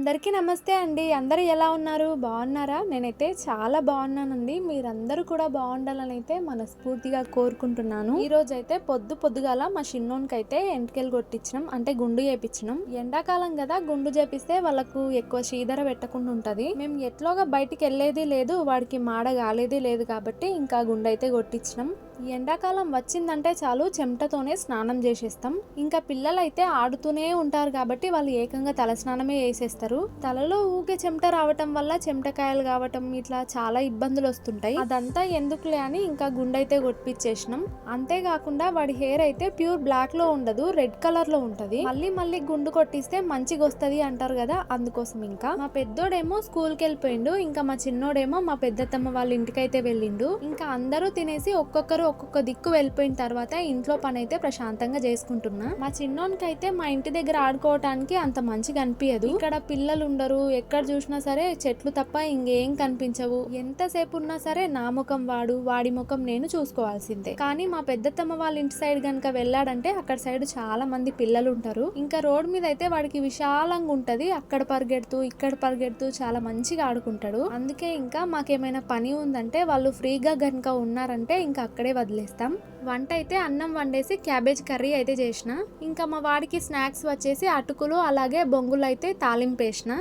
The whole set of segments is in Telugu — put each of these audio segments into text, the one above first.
అందరికీ నమస్తే అండి. అందరూ ఎలా ఉన్నారు? బాగున్నారా? నేనైతే చాలా బాగున్నానండి. మీరందరూ కూడా బాగుండాలని అయితే మనస్ఫూర్తిగా కోరుకుంటున్నాను. ఈ రోజు అయితే పొద్దు పొద్దుగాల మా చిన్నోనికి అయితే ఎంటకెళ్ళి కొట్టించినాం. అంటే గుండు చేపించినాం ఎండాకాలం కదా గుండు చేపిస్తే వాళ్ళకు ఎక్కువ చీదర పెట్టకుండా ఉంటుంది. మేము ఎట్లోగా బయటికి వెళ్ళేది లేదు వాడికి మాడ కాలేది లేదు కాబట్టి ఇంకా గుండు అయితే కొట్టించినాం. ఎండాకాలం వచ్చిందంటే చాలు చెమటతోనే స్నానం చేసేస్తాం. ఇంకా పిల్లలైతే ఆడుతూనే ఉంటారు కాబట్టి వాళ్ళు ఏకంగా తల స్నానమే చేసేస్తారు. తలలో ఊకే చెమట రావటం వల్ల చెమటకాయలు కావటం ఇట్లా చాలా ఇబ్బందులు వస్తుంటాయి. అదంతా ఎందుకులే అని ఇంకా గుండైతే కొట్టిపించేసినాం అంతేకాకుండా వాడి హెయిర్ అయితే ప్యూర్ బ్లాక్లో ఉండదు రెడ్ కలర్లో ఉంటది. మళ్ళీ మళ్ళీ గుండు కొట్టిస్తే మంచిగా వస్తుంది అంటారు కదా అందుకోసం ఇంకా. మా పెద్దోడేమో స్కూల్కి వెళ్ళిపోయిండు ఇంకా మా చిన్నోడేమో మా పెద్దత్తమ్మ వాళ్ళ ఇంటికైతే వెళ్ళిండు. ఇంకా అందరూ తినేసి ఒక్కొక్కరు ఒక్కొక్క దిక్కు వెళ్ళిపోయిన తర్వాత ఇంట్లో పని అయితే ప్రశాంతంగా చేసుకుంటున్నా. మా చిన్నోనికి అయితే మా ఇంటి దగ్గర ఆడుకోవటానికి అంత మంచిగా అనిపించదు ఇక్కడ పిల్లలు ఉండరు ఎక్కడ చూసినా సరే చెట్లు తప్ప ఇంకేం కనిపించవు. ఎంతసేపు ఉన్నా సరే నా ముఖం వాడు వాడి ముఖం నేను చూసుకోవాల్సిందే. కానీ మా పెద్దత్తమ్మ వాళ్ళ ఇంటి సైడ్ గనుక వెళ్ళాడంటే అక్కడ సైడ్ చాలా మంది పిల్లలు ఉంటారు ఇంకా రోడ్ మీద అయితే వాడికి విశాలంగా ఉంటది. అక్కడ పరిగెడుతూ ఇక్కడ పరిగెడుతూ చాలా మంచిగా ఆడుకుంటాడు. అందుకే ఇంకా మాకేమైనా పని ఉందంటే వాళ్ళు ఫ్రీగా గనుక ఉన్నారంటే ఇంకా అక్కడే వదిలేస్తాం. వంట అయితే అన్నం వండేసి క్యాబేజ్ కర్రీ అయితే చేసిన. ఇంకా మా వాడికి స్నాక్స్ వచ్చేసి అటుకులు అలాగే బొంగులు అయితే తాలింపేసిన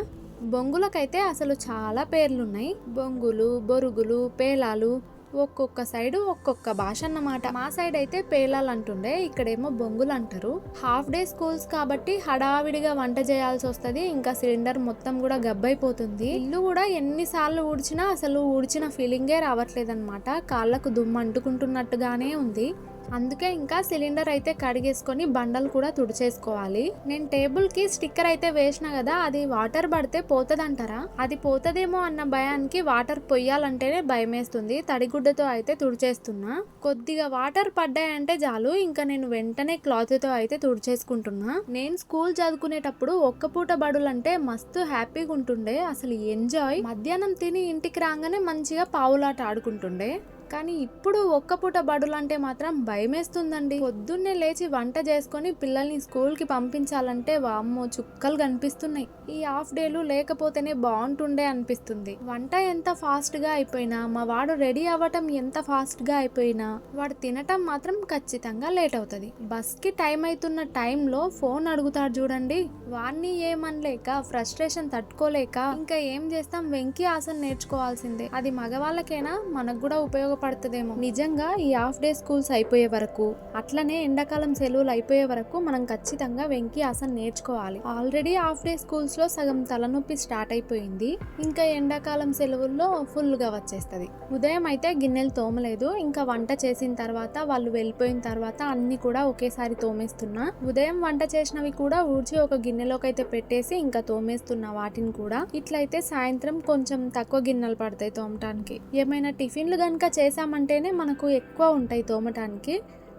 బొంగులకైతే అసలు చాలా పేర్లు ఉన్నాయి బొంగులు బొరుగులు పేలాలు ఒక్కొక్క సైడ్ ఒక్కొక్క భాష అన్నమాట. మా సైడ్ అయితే పేలాలు అంటుండే ఇక్కడేమో బొంగులు అంటారు. హాఫ్ డే స్కూల్స్ కాబట్టి హడావిడిగా వంట చేయాల్సి వస్తుంది ఇంకా సిలిండర్ మొత్తం కూడా గబ్బైపోతుంది ఇల్లు కూడా ఎన్నిసార్లు ఊడ్చినా అసలు ఊడ్చిన ఫీలింగే రావట్లేదన్నమాట. కాళ్ళకు దుమ్ము అంటుకుంటున్నట్టుగానే ఉంది. అందుకే ఇంకా సిలిండర్ అయితే కడిగేసుకొని బండలు కూడా తుడిచేసుకోవాలి. నేను టేబుల్కి స్టిక్కర్ అయితే వేసిన కదా అది వాటర్ పడితే పోతుందంటారా? అది పోతుందేమో అన్న భయానికి వాటర్ పొయ్యాలంటేనే భయమేస్తుంది. తడిగుడ్డతో అయితే తుడిచేస్తున్నా. కొద్దిగా వాటర్ పడ్డాయంటే చాలు ఇంకా నేను వెంటనే క్లాత్తో అయితే తుడిచేసుకుంటున్నా. నేను స్కూల్ చదువుకునేటప్పుడు ఒక్క పూట బడులంటే మస్తు హ్యాపీగా ఉంటుండే అసలు ఎంజాయ్. మధ్యాహ్నం తిని ఇంటికి రాగానే మంచిగా పావులాట ఆడుకుంటుండే. కానీ ఇప్పుడు ఒక్క పూట బడులంటే మాత్రం భయమేస్తుందండి. పొద్దున్నే లేచి వంట చేసుకొని పిల్లల్ని స్కూల్కి పంపించాలంటే వామ్మో చుక్కలు కనిపిస్తున్నాయి. ఈ హాఫ్ డేలు లేకపోతేనే బాగుంటుండే అనిపిస్తుంది. వంట ఎంత ఫాస్ట్గా అయిపోయినా మా వాడు రెడీ అవ్వటం ఎంత ఫాస్ట్గా అయిపోయినా వాడు తినటం మాత్రం ఖచ్చితంగా లేట్ అవుతుంది. బస్కి టైం అవుతున్న టైంలో ఫోన్ అడుగుతాడు చూడండి. వాడిని ఏమనలేక ఫ్రస్ట్రేషన్ తట్టుకోలేక ఇంకా ఏం చేస్తాం వెంకీ ఆసన్ నేర్చుకోవాల్సిందే. అది మగవాళ్ళకైనా? మనకు కూడా ఉపయోగపడుతుందేమో. నిజంగా ఈ హాఫ్ డే స్కూల్స్ అయిపోయే వరకు అట్లనే ఎండాకాలం సెలవులు అయిపోయే వరకు మనం ఖచ్చితంగా వెంకీ ఆసన్ నేర్చుకోవాలి. ఆల్రెడీ హాఫ్ డే స్కూల్స్లో సగం తలనొప్పి స్టార్ట్ అయిపోయింది. ఇంకా ఎండాకాలం సెలవుల్లో ఫుల్గా వచ్చేస్తుంది. ఉదయం అయితే గిన్నెలు తోమలేదు. ఇంకా వంట చేసిన తర్వాత వాళ్ళు వెళ్ళిపోయిన తర్వాత అన్ని కూడా ఒకేసారి తోమేస్తున్నా. ఉదయం వంట చేసినవి కూడా ఊడ్చి ఒక గిన్నెలోకి అయితే పెట్టేసి ఇంకా తోమేస్తున్నా వాటిని కూడా. ఇట్లయితే సాయంత్రం కొంచెం తక్కువ గిన్నెలు పడతాయి తోమటానికి. ఏమైనా టిఫిన్లు కనుక వేసామంటేనే మనకు ఎక్కువ ఉంటాయి తోమటానికి.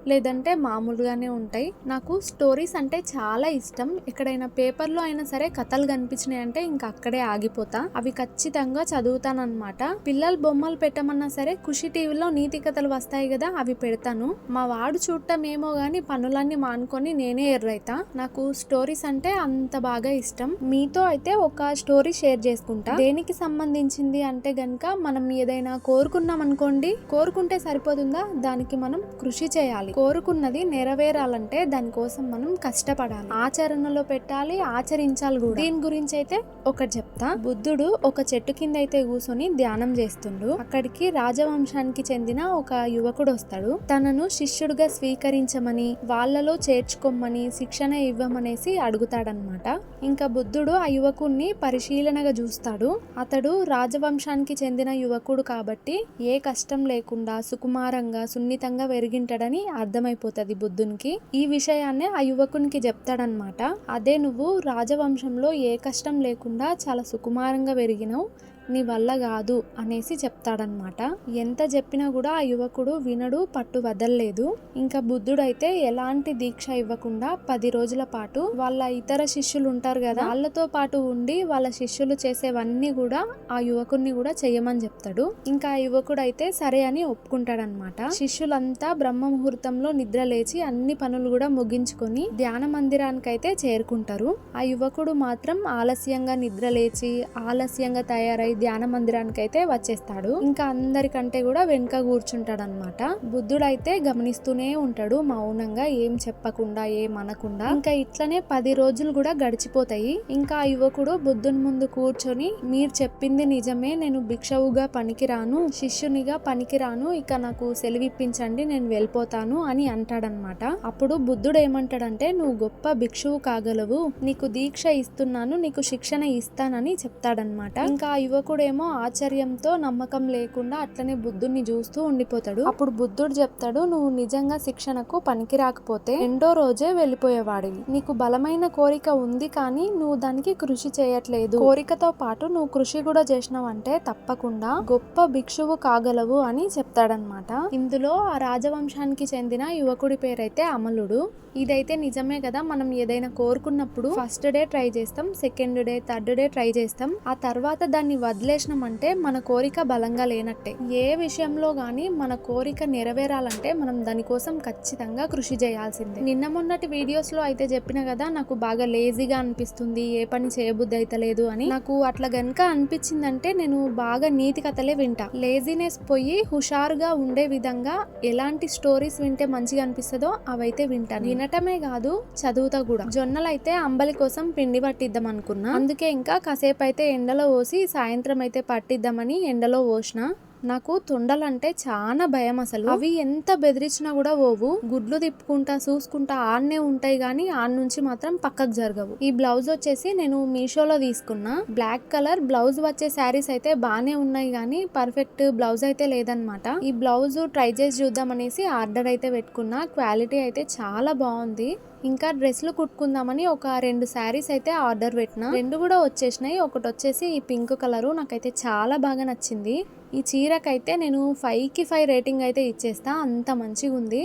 లేదంటే మామూలుగానే ఉంటాయి. నాకు స్టోరీస్ అంటే చాలా ఇష్టం. ఎక్కడైనా పేపర్లో అయినా సరే కథలు కనిపించినాయి అంటే ఇంకా అక్కడే ఆగిపోతా. అవి ఖచ్చితంగా చదువుతానమాట పిల్లలు బొమ్మలు పెట్టమన్నా సరే ఖుషి టీవీలో నీతి కథలు వస్తాయి కదా అవి పెడతాను. మా వాడు చూడటం ఏమో గానీ పనులన్నీ మానుకొని నేనే ఎర్రైతా నాకు స్టోరీస్ అంటే అంత బాగా ఇష్టం. మీతో అయితే ఒక స్టోరీ షేర్ చేసుకుంటా. దేనికి సంబంధించింది అంటే గనక మనం ఏదైనా కోరుకున్నాం అనుకోండి కోరుకుంటే సరిపోతుందా? దానికి మనం కృషి చేయాలి. కోరుకున్నది. నెరవేరాలంటే దానికోసం మనం కష్టపడాలి. ఆచరణలో పెట్టాలి ఆచరించాలి కూడా. దీని గురించి అయితే ఒకటి చెప్తా. బుద్ధుడు ఒక చెట్టు కింద అయితే కూర్చొని ధ్యానం చేస్తుండు. అక్కడికి రాజవంశానికి చెందిన ఒక యువకుడు వస్తాడు. తనను శిష్యుడిగా స్వీకరించమని వాళ్ళలో చేర్చుకోమని శిక్షణ ఇవ్వమనేసి అడుగుతాడనమాట ఇంకా బుద్ధుడు ఆ యువకుణ్ణి పరిశీలనగా చూస్తాడు. అతడు రాజవంశానికి చెందిన యువకుడు కాబట్టి ఏ కష్టం లేకుండా సుకుమారంగా సున్నితంగా పెరిగింటాడని అర్థమైపోతుంది బుద్ధునికి. ఈ విషయాన్నే ఆ యువకునికి చెప్తాడనమాట అదే నువ్వు రాజవంశంలో ఏ కష్టం లేకుండా చాలా సుకుమారంగా పెరిగినావు. నీ వల్ల కాదు అనేసి చెప్తాడనమాట ఎంత చెప్పినా కూడా ఆ యువకుడు వినడు పట్టు వదలలేదు. ఇంకా బుద్ధుడైతే ఎలాంటి దీక్ష ఇవ్వకుండా పది రోజుల పాటు వాళ్ళ ఇతర శిష్యులు ఉంటారు కదా వాళ్ళతో పాటు ఉండి వాళ్ళ శిష్యులు చేసేవన్నీ కూడా ఆ యువకుడిని కూడా చెయ్యమని చెప్తాడు. ఇంకా ఆ యువకుడు అయితే సరే అని ఒప్పుకుంటాడనమాట శిష్యులంతా బ్రహ్మ ముహూర్తంలో నిద్ర లేచి అన్ని పనులు కూడా ముగించుకొని ధ్యాన మందిరానికైతే చేరుకుంటారు. ఆ యువకుడు మాత్రం ఆలస్యంగా నిద్ర లేచి ఆలస్యంగా తయారై ధ్యాన మందిరానికి అయితే వచ్చేస్తాడు. ఇంకా అందరికంటే కూడా వెనుక కూర్చుంటాడు అనమాట బుద్ధుడైతే గమనిస్తూనే ఉంటాడు మౌనంగా ఏం చెప్పకుండా ఏం అనకుండా. ఇంకా ఇట్లనే పది రోజులు కూడా గడిచిపోతాయి. ఇంకా ఆ యువకుడు బుద్ధుని ముందు కూర్చొని మీరు చెప్పింది నిజమే నేను భిక్షవుగా పనికిరాను శిష్యునిగా పనికిరాను ఇక నాకు సెలవిప్పించండి నేను వెళ్ళిపోతాను అని అంటాడనమాట అప్పుడు బుద్ధుడు ఏమంటాడంటే నువ్వు గొప్ప భిక్షువు కాగలవు నీకు దీక్ష ఇస్తున్నాను నీకు శిక్షణ ఇస్తానని చెప్తాడనమాట ఇంకా ఆ యువకుడేమో ఆశ్చర్యంతో నమ్మకం లేకుండా అట్లనే బుద్ధుడిని చూస్తూ ఉండిపోతాడు. అప్పుడు బుద్ధుడు చెప్తాడు నువ్వు నిజంగా శిక్షణకు పనికి రాకపోతే రెండో రోజే వెళ్ళిపోయేవాడివి. నీకు బలమైన కోరిక ఉంది కానీ నువ్వు దానికి కృషి చేయట్లేదు. కోరికతో పాటు నువ్వు కృషి కూడా చేసినావంటే తప్పకుండా గొప్ప భిక్షువు కాగలవు అని చెప్తాడనమాట ఇందులో ఆ రాజవంశానికి చెందిన యువకుడి పేరైతే అమలుడు. ఇదైతే నిజమే కదా మనం ఏదైనా కోరుకున్నప్పుడు ఫస్ట్ డే ట్రై చేస్తాం second day third day try చేస్తాం. ఆ తర్వాత దాన్ని వదిలేసినామంటే మన కోరిక బలంగా లేనట్టే. ఏ విషయంలో కానీ మన కోరిక నెరవేరాలంటే మనం దానికోసం ఖచ్చితంగా కృషి చేయాల్సిందే. నిన్న మొన్నటి వీడియోస్లో అయితే చెప్పిన కదా నాకు బాగా లేజీగా అనిపిస్తుంది ఏ పని చేయబుద్ధి అయితలేదు అని. నాకు అట్లా గనుక అనిపించిందంటే నేను బాగా నీతి కథలే వింటా. లేజీనెస్ పోయి హుషారుగా ఉండే విధంగా ఎలాంటి స్టోరీస్ వింటే మంచిగా అనిపిస్తుందో అవైతే వింటాను వినటమే కాదు చదువుతా కూడా. జొన్నలైతే అంబలి కోసం పిండి పట్టిద్దాం అనుకున్నా. అందుకే ఇంకా కాసేపు అయితే ఎండలో పోసి సాయంత్రం అయితే పట్టిద్దామని ఎండలో పోసిన. నాకు తొండలంటే చాలా భయం అసలు. అవి ఎంత బెదిరించినా కూడా పోవు. గుడ్లు తిప్పుకుంటా చూసుకుంటా ఆన్నే ఉంటాయి కానీ ఆన్ నుంచి మాత్రం పక్కకు జరగవు. ఈ బ్లౌజ్ వచ్చేసి నేను మీషోలో తీసుకున్నా. బ్లాక్ కలర్ బ్లౌజ్ వచ్చే శారీస్ అయితే బాగానే ఉన్నాయి కానీ పర్ఫెక్ట్ బ్లౌజ్ అయితే లేదనమాట ఈ బ్లౌజ్ ట్రై చేసి చూద్దామనేసి ఆర్డర్ అయితే పెట్టుకున్నా. క్వాలిటీ అయితే చాలా బాగుంది ఇంకా డ్రెస్లు కుట్టుకుందామని ఒక రెండు శారీస్ అయితే ఆర్డర్ పెట్టిన. రెండు కూడా వచ్చేసినాయి. ఒకటి వచ్చేసి ఈ పింక్ కలరు. నాకైతే చాలా బాగా నచ్చింది. ఈ చీరకైతే నేను ఫైవ్కి ఫైవ్ రేటింగ్ అయితే ఇచ్చేస్తా. అంత మంచిగా ఉంది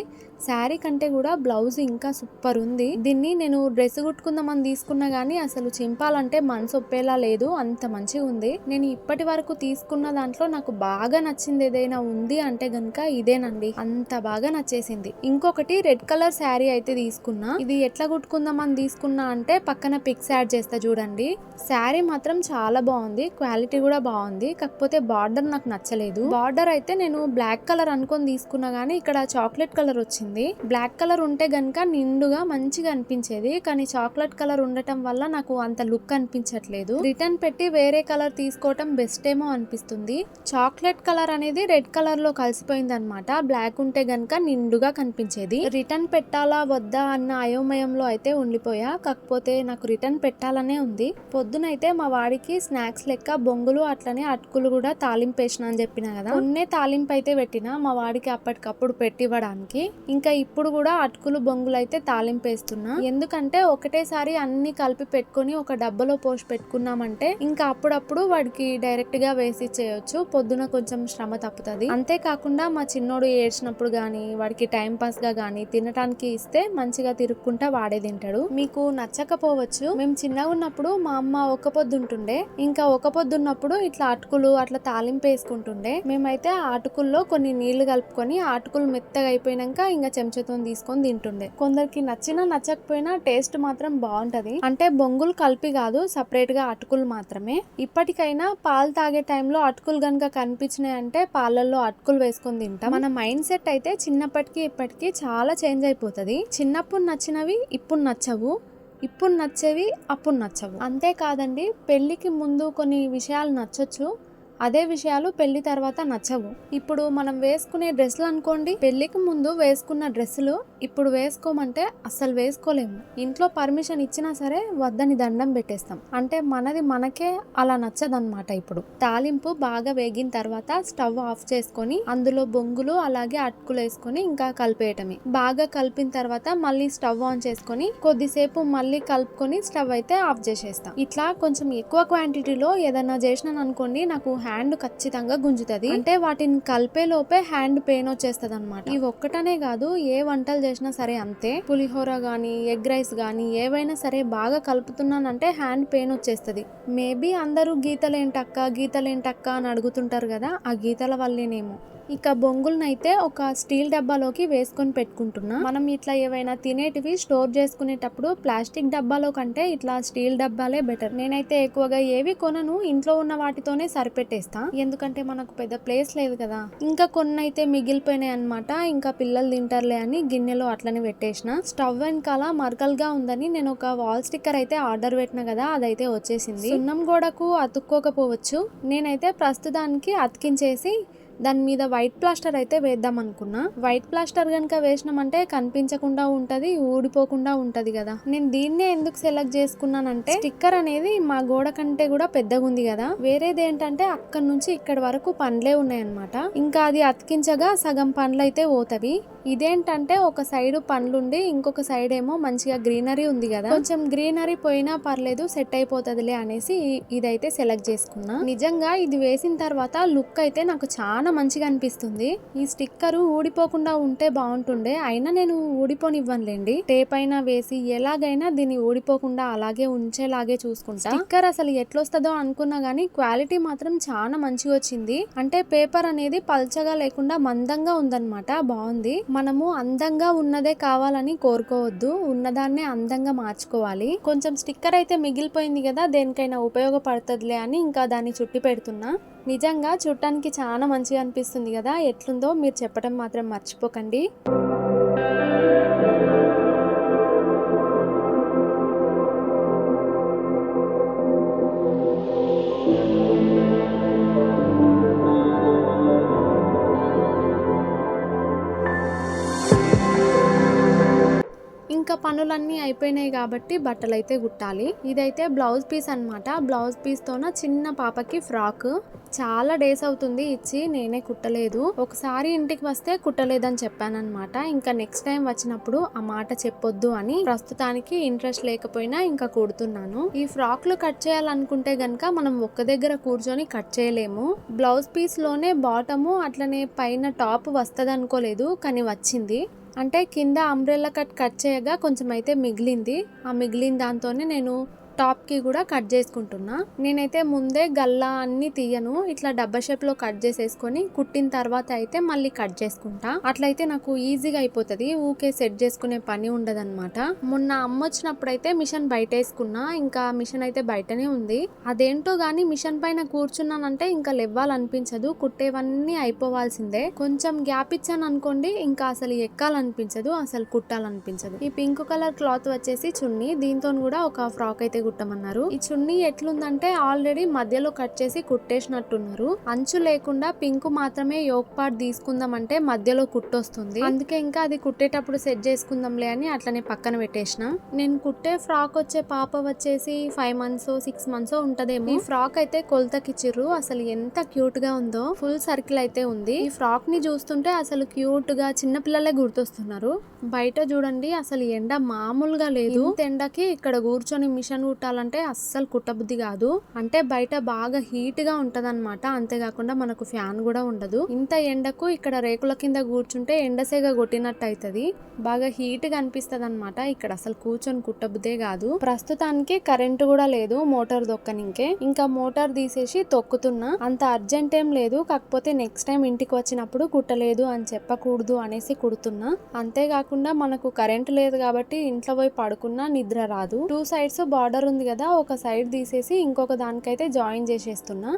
శారీ కంటే కూడా బ్లౌజ్ ఇంకా సూపర్ ఉంది. దీన్ని నేను డ్రెస్ కుట్టుకుందామని తీసుకున్నా కానీ అసలు చింపాలంటే మనసు ఒప్పేలా లేదు. అంత మంచిగా ఉంది. నేను ఇప్పటి వరకు తీసుకున్న దాంట్లో నాకు బాగా నచ్చింది ఏదైనా ఉంది అంటే గనక ఇదేనండి. అంత బాగా నచ్చేసింది. ఇంకొకటి రెడ్ కలర్ శారీ అయితే తీసుకున్నా. ఇది ఎట్లా కుట్టుకుందామని తీసుకున్నా అంటే పక్కన పిక్స్ యాడ్ చేస్తా చూడండి. శారీ మాత్రం చాలా బాగుంది. క్వాలిటీ కూడా బాగుంది. కాకపోతే బార్డర్ నాకు నచ్చలేదు. బార్డర్ అయితే నేను బ్లాక్ కలర్ అనుకొని తీసుకున్నా గానీ ఇక్కడ చాక్లెట్ కలర్ వచ్చింది. బ్లాక్ కలర్ ఉంటే గనక నిండుగా మంచిగా అనిపించేది. కానీ చాక్లెట్ కలర్ ఉండటం వల్ల నాకు అంత లుక్ అనిపించట్లేదు. రిటర్న్ పెట్టి వేరే కలర్ తీసుకోవటం బెస్ట్ ఏమో అనిపిస్తుంది. చాక్లెట్ కలర్ అనేది రెడ్ కలర్లో కలిసిపోయింది అనమాట బ్లాక్ ఉంటే గనక నిండుగా కనిపించేది. రిటర్న్ పెట్టాలా వద్దా అన్న అయోమయంలో అయితే ఉండిపోయా. కాకపోతే నాకు రిటర్న్ పెట్టాలనే ఉంది. పొద్దునైతే మా వాడికి స్నాక్స్ లెక్క బొంగులు అట్లనే అటుకులు కూడా తాలింపు వేసిన అని చెప్పిన కదా. ఉన్నే తాలింపు అయితే పెట్టిన మా వాడికి అప్పటికప్పుడు పెట్టివ్వడానికి ఇంకా ఇప్పుడు కూడా అటుకులు బొంగులు అయితే తాలింపేస్తున్నా. ఎందుకంటే ఒకటేసారి అన్ని కలిపి పెట్టుకొని ఒక డబ్బలో పోసి పెట్టుకున్నామంటే ఇంకా అప్పుడప్పుడు వాడికి డైరెక్ట్గా వేసి చేయొచ్చు. పొద్దున కొంచెం శ్రమ తప్పుతుంది. అంతేకాకుండా మా చిన్నోడు ఏడ్చినప్పుడు కానీ వాడికి టైం పాస్గా కానీ తినటానికి ఇస్తే మంచిగా తిరుక్కుంటా వాడే తింటాడు. మీకు నచ్చకపోవచ్చు. మేము చిన్నగా ఉన్నప్పుడు మా అమ్మ ఒక పొద్దుంటుండే. ఇంకా ఒక పొద్దున్నప్పుడు ఇట్లా అటుకులు అట్లా తాలింపు వేసుకుంటుండే మేమైతే ఆ అటుకుల్లో కొన్ని నీళ్ళు కలుపుకొని ఆ అటుకులు మెత్తగా అయిపోయినాక ఇంకా చెంచాతో తీసుకొని తింటుండే. కొందరికి నచ్చినా నచ్చకపోయినా టేస్ట్ మాత్రం బాగుంటది. అంటే బొంగులు కలిపి కాదు సపరేట్గా అటుకులు మాత్రమే. ఇప్పటికైనా పాలు తాగే టైంలో అటుకులు కనుక కనిపించినాయి అంటే పాలల్లో అటుకులు వేసుకొని తింటాం. మన మైండ్ సెట్ అయితే చిన్నప్పటికి ఇప్పటికీ చాలా చేంజ్ అయిపోతుంది. చిన్నప్పుడు నచ్చినవి ఇప్పుడు నచ్చవు. ఇప్పుడు నచ్చేవి అప్పుడు నచ్చవు. అంతేకాదండి పెళ్ళికి ముందు కొన్ని విషయాలు నచ్చొచ్చు. అదే విషయాలు పెళ్ళి తర్వాత నచ్చవు. ఇప్పుడు మనం వేసుకునే డ్రెస్సులు అనుకోండి పెళ్ళికి ముందు వేసుకున్న డ్రెస్సులు ఇప్పుడు వేసుకోమంటే అస్సలు వేసుకోలేము. ఇంట్లో పర్మిషన్ ఇచ్చినా సరే వద్దని దండం పెట్టేస్తాం. అంటే మనది మనకే అలా నచ్చదన్నమాట ఇప్పుడు. తాలింపు బాగా వేగిన తర్వాత స్టవ్ ఆఫ్ చేసుకొని అందులో బొంగులు అలాగే అటుకులు వేసుకొని ఇంకా కలిపేయటమే. బాగా కలిపిన తర్వాత మళ్ళీ స్టవ్ ఆన్ చేసుకొని కొద్దిసేపు మళ్ళీ కలుపుకొని స్టవ్ అయితే ఆఫ్ చేసేస్తాం. ఇట్లా కొంచెం ఎక్కువ క్వాంటిటీలో ఏదైనా చేసినాను అనుకోండి నాకు హ్యాండ్ ఖచ్చితంగా గుంజుతుంది. అంటే వాటిని కలిపే లోపే హ్యాండ్ పెయిన్ వచ్చేస్తుంది అనమాట ఇవి ఒక్కటనే కాదు ఏ వంటలు చేసినా సరే అంతే. పులిహోర కానీ ఎగ్ రైస్ కానీ ఏవైనా సరే బాగా కలుపుతున్నానంటే హ్యాండ్ పెయిన్ వచ్చేస్తుంది. మేబీ అందరూ గీతలేంటక్క గీతలేంటక్క అని అడుగుతుంటారు కదా ఆ గీతల వల్లేనేమో. ఇక బొంగులనైతే ఒక స్టీల్ డబ్బాలోకి వేసుకొని పెట్టుకుంటున్నా. మనం ఇట్లా ఏవైనా తినేటివి స్టోర్ చేసుకునేటప్పుడు ప్లాస్టిక్ డబ్బాలో కంటే ఇట్లా స్టీల్ డబ్బాలే బెటర్. నేనైతే ఎక్కువగా ఏవి కొనను ఇంట్లో ఉన్న వాటితోనే సరిపెట్టేస్తా. ఎందుకంటే మనకు పెద్ద ప్లేస్ లేదు కదా. ఇంకా కొన్ని అయితే మిగిలిపోయినాయి అనమాట ఇంకా పిల్లలు తింటారులే అని గిన్నెలో అట్లనే పెట్టేసిన. స్టవ్ వెనకాల మరకలుగా ఉందని నేను ఒక వాల్ స్టిక్కర్ అయితే ఆర్డర్ పెట్టిన కదా అదైతే వచ్చేసింది. సున్నం గోడకు అతుక్కోకపోవచ్చు. నేనైతే ప్రస్తుతానికి అతికించేసి దాని మీద వైట్ ప్లాస్టర్ అయితే వేద్దాం అనుకున్నా. వైట్ ప్లాస్టర్ కనుక వేసినామంటే కనిపించకుండా ఉంటది ఊడిపోకుండా ఉంటది కదా. నేను దీన్నే ఎందుకు సెలెక్ట్ చేసుకున్నానంటే స్టిక్కర్ అనేది మా గోడ కంటే కూడా పెద్దగా ఉంది కదా. వేరేది ఏంటంటే అక్కడ నుంచి ఇక్కడ వరకు పండ్లే ఉన్నాయన్నమాట. ఇంకా అది అతికించగా సగం పండ్లు అయితే పోతవి. ఇదేంటంటే ఒక సైడ్ పండ్లుండి ఇంకొక సైడ్ ఏమో మంచిగా గ్రీనరీ ఉంది కదా. కొంచెం గ్రీనరీ పోయినా పర్లేదు సెట్ అయిపోతుందిలే అనేసి ఇదైతే సెలెక్ట్ చేసుకున్నా. నిజంగా ఇది వేసిన తర్వాత లుక్ అయితే నాకు చాలా మంచిగా అనిపిస్తుంది. ఈ స్టిక్కర్ ఊడిపోకుండా ఉంటే బాగుంటుండే అయినా నేను ఊడిపోనివ్వనులేండి. టేప్ అయినా వేసి ఎలాగైనా దీన్ని ఊడిపోకుండా అలాగే ఉంచేలాగే చూసుకుంటా. స్టిక్కర్ అసలు ఎట్లొస్తుందో అనుకున్నా గానీ క్వాలిటీ మాత్రం చాలా మంచిగా వచ్చింది. అంటే పేపర్ అనేది పల్చగా లేకుండా మందంగా ఉందన్నమాట. బాగుంది. మనము అందంగా ఉన్నదే కావాలని కోరుకోవద్దు. ఉన్నదాన్నే అందంగా మార్చుకోవాలి. కొంచెం స్టిక్కర్ అయితే మిగిలిపోయింది కదా దేనికైనా ఉపయోగపడుతుందిలే అని ఇంకా దాన్ని చుట్టి పెడుతున్నా. నిజంగా చూడటానికి చాలా మంచిగా అనిపిస్తుంది కదా ఎట్లుందో మీరు చెప్పడం మాత్రం మర్చిపోకండి. ఇంకా పనులన్నీ అయిపోయినాయి కాబట్టి బట్టలు అయితే కుట్టాలి. ఇదైతే బ్లౌజ్ పీస్ అన్నమాట. బ్లౌజ్ పీస్తోన చిన్న పాపకి ఫ్రాక్. చాలా డేస్ అవుతుంది ఇచ్చి నేనే కుట్టలేదు. ఒకసారి ఇంటికి వస్తే కుట్టలేదని చెప్పానమాట ఇంకా నెక్స్ట్ టైం వచ్చినప్పుడు ఆ మాట చెప్పొద్దు అని ప్రస్తుతానికి ఇంట్రెస్ట్ లేకపోయినా ఇంకా కుడుతున్నాను. ఈ ఫ్రాక్లు కట్ చేయాలనుకుంటే గనక మనం ఒక్క దగ్గర కూర్చొని కట్ చేయలేము. బ్లౌజ్ పీస్లోనే బాటము అట్లనే పైన టాప్ వస్తుంది అనుకోలేదు కానీ వచ్చింది. అంటే కింద అంబ్రెల్లా కట్ కట్ చేయగా కొంచెం అయితే మిగిలింది. ఆ మిగిలిన దాంతోనే నేను టాప్కి కూడా కట్ చేసుకుంటున్నా. నేనైతే ముందే గల్లా అన్ని తీయను. ఇట్లా డబ్బా షేప్లో కట్ చేసేసుకొని కుట్టిన తర్వాత అయితే మళ్ళీ కట్ చేసుకుంటా. అట్లయితే నాకు ఈజీగా అయిపోతుంది. ఊకే సెట్ చేసుకునే పని ఉండదన్నమాట. మొన్న అమ్మ వచ్చినప్పుడు అయితే మిషన్ బయట వేసుకున్నా ఇంకా మిషన్ అయితే బయటనే ఉంది. అదేంటో గాని మిషన్ పైన కూర్చున్నానంటే ఇంకా లెవ్వాలనిపించదు. కుట్టేవన్నీ అయిపోవాల్సిందే. కొంచెం గ్యాప్ ఇచ్చాను అనుకోండి ఇంకా అసలు ఎక్కాలనిపించదు. అసలు కుట్టాలనిపించదు. ఈ పింక్ కలర్ క్లాత్ వచ్చేసి చున్నీ. దీంతో కూడా ఒక ఫ్రాక్ అయితే కుట్టమన్నారు ఈ చున్నీ ఎట్లుందంటే ఆల్రెడీ మధ్యలో కట్ చేసి కుట్టేసినట్టున్నారు. అంచు లేకుండా పింక్ మాత్రమే యోక్ పార్ట్ తీసుకుందామంటే మధ్యలో కుట్టొస్తుంది. అందుకే ఇంకా అది కుట్టేటప్పుడు సెట్ చేసుకుందాంలే అని అట్లనే పక్కన పెట్టేసిన. నేను కుట్టే ఫ్రాక్ వచ్చే పాప వచ్చేసి ఫైవ్ మంత్స్ సిక్స్ మంత్స్ ఉంటదేమో. ఈ ఫ్రాక్ అయితే కొలతకిచ్చిర్రు అసలు ఎంత క్యూట్గా ఉందో. ఫుల్ సర్కిల్ అయితే ఉంది. ఈ ఫ్రాక్ని చూస్తుంటే అసలు క్యూట్గా చిన్న పిల్లలే గుర్తొస్తున్నారు. బయట చూడండి అసలు ఎండ మామూలుగా లేదు. ఎండకి ఇక్కడ కూర్చొని మిషన్ కుట్టాలంటే అస్సలు కుట్టబుద్ధి కాదు. అంటే బయట బాగా హీట్గా ఉంటదన్నమాట. అంతేకాకుండా మనకు ఫ్యాన్ కూడా ఉండదు. ఇంత ఎండకు ఇక్కడ రేకుల కింద కూర్చుంటే ఎండసేగ కొట్టినట్టు అవుతుంది బాగా హీట్గా అనిపిస్తుంది అనమాట ఇక్కడ అసలు కూర్చొని కుట్టబుద్దే కాదు. ప్రస్తుతానికి కరెంటు కూడా లేదు మోటార్ దొక్కనింకే. ఇంకా మోటార్ తీసేసి తొక్కుతున్నా. అంత అర్జెంట్ ఏం లేదు. కాకపోతే నెక్స్ట్ టైం ఇంటికి వచ్చినప్పుడు కుట్టలేదు అని చెప్పకూడదు అనేసి కుడుతున్నా. అంతేకాకుండా మనకు కరెంట్ లేదు కాబట్టి ఇంట్లో పోయి పడుకున్నా నిద్ర రాదు. టూ సైడ్స్ బార్డర్ ఉంది కదా ఒక సైడ్ తీసేసి ఇంకొక దానికైతే జాయిన్ చేసేస్తున్నా.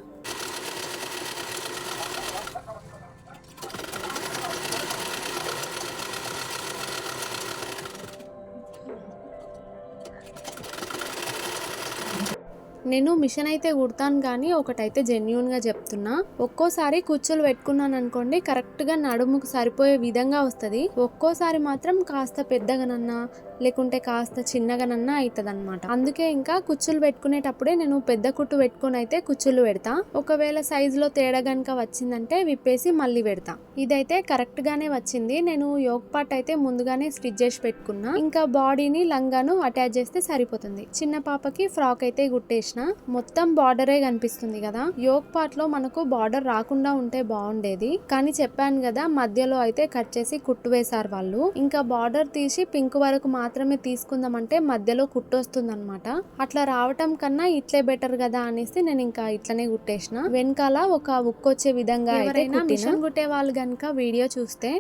నేను మిషన్ అయితే కుడతాను కానీ ఒకటైతే జెన్యున్గా చెప్తున్నా. ఒక్కోసారి కుచ్చులు పెట్టుకున్నాను అనుకోండి కరెక్ట్గా నడుముకు సరిపోయే విధంగా వస్తుంది. ఒక్కోసారి మాత్రం కాస్త పెద్దగానన్నా లేకుంటే కాస్త చిన్నగానన్నా అవుతుంది అనమాట అందుకే ఇంకా కుచ్చులు పెట్టుకునేటప్పుడే నేను పెద్ద కుట్టు పెట్టుకొని అయితే కుచ్చులు పెడతా. ఒకవేళ సైజులో తేడా గనక వచ్చిందంటే విప్పేసి మళ్ళీ పెడతా. ఇదైతే కరెక్ట్ గానే వచ్చింది. నేను యోగ్ పార్ట్ అయితే ముందుగానే స్టిచ్ చేసి పెట్టుకున్నా. ఇంకా బాడీని లంగాను అటాచ్ చేస్తే సరిపోతుంది. చిన్న పాపకి ఫ్రాక్ అయితే కుట్టేసిన మొత్తం బార్డరే కనిపిస్తుంది కదా. యోగ్ పార్ట్లో మనకు బార్డర్ రాకుండా ఉంటే బాగుండేది. కానీ చెప్పాను కదా మధ్యలో అయితే కట్ చేసి కుట్టు వేశారు వాళ్ళు. ఇంకా బార్డర్ తీసి పింక్ వరకు మాత్రం మాత్రమే తీసుకుందామంటే మధ్యలో కుట్టు వస్తుంది అనమాట అట్లా రావటం కన్నా ఇట్లే బెటర్ కదా అనేసి నేను ఇంకా ఇట్లనే కుట్టేసిన వెనకాల ఒక ఉక్కు వచ్చే విధంగా అయితే ఎవరైనా. మిషన్ కుట్టే వాళ్ళు కనుక వీడియో చూస్తే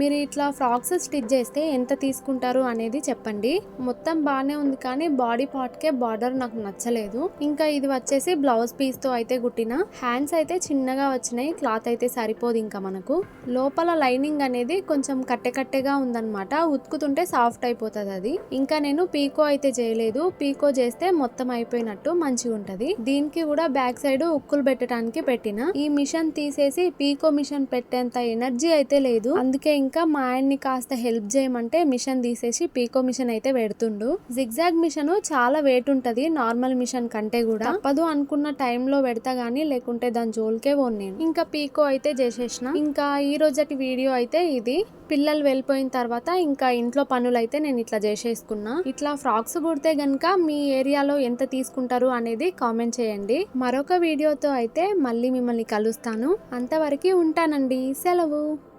మీరు ఇట్లా ఫ్రాక్స్ స్టిచ్ చేస్తే ఎంత తీసుకుంటారు అనేది చెప్పండి. మొత్తం బాగానే ఉంది కానీ బాడీ పార్ట్కే బార్డర్ నాకు నచ్చలేదు. ఇంకా ఇది వచ్చేసి బ్లౌజ్ పీస్తో అయితే కుట్టిన. హ్యాండ్స్ అయితే చిన్నగా వచ్చినాయి క్లాత్ అయితే సరిపోదు ఇంకా మనకు. లోపల లైనింగ్ అనేది కొంచెం కట్టె కట్టెగా ఉందన్నమాట. ఉతుకుతుంటే సాఫ్ట్ అయిపోతుంది అది. ఇంకా నేను పీకో అయితే చేయలేదు. పీకో చేస్తే మొత్తం అయిపోయినట్టు మంచిగా ఉంటుంది. దీనికి కూడా బ్యాక్ సైడ్ ఉక్కులు పెట్టడానికి పెట్టిన. ఈ మిషన్ తీసేసి పీకో మిషన్ పెట్టేంత ఎనర్జీ అయితే లేదు. అందుకే ఇంకా మా ఆయన్ని కాస్త హెల్ప్ చేయమంటే మిషన్ తీసేసి పీకో మిషన్ అయితే పెడుతుండు. జిగ్జాగ్ మిషన్ చాలా వెయిట్ ఉంటది నార్మల్ మిషన్ కంటే కూడా. తప్పదు అనుకున్న టైంలో పెడతా గానీ లేకుంటే దాని జోలికే పోను నేను. ఇంకా పీకో అయితే చేసేసిన. ఇంకా ఈ రోజటి వీడియో అయితే ఇది. పిల్లలు వెళ్ళిపోయిన తర్వాత ఇంకా ఇంట్లో పనులు అయితే నేను ఇట్లా చేసేసుకున్నా. ఇట్లా ఫ్రాక్స్ కుడితే గనక మీ ఏరియాలో ఎంత తీసుకుంటారు అనేది కామెంట్ చేయండి. మరొక వీడియోతో అయితే మళ్ళీ మిమ్మల్ని కలుస్తాను. అంతవరకు ఉంటానండి. సెలవు.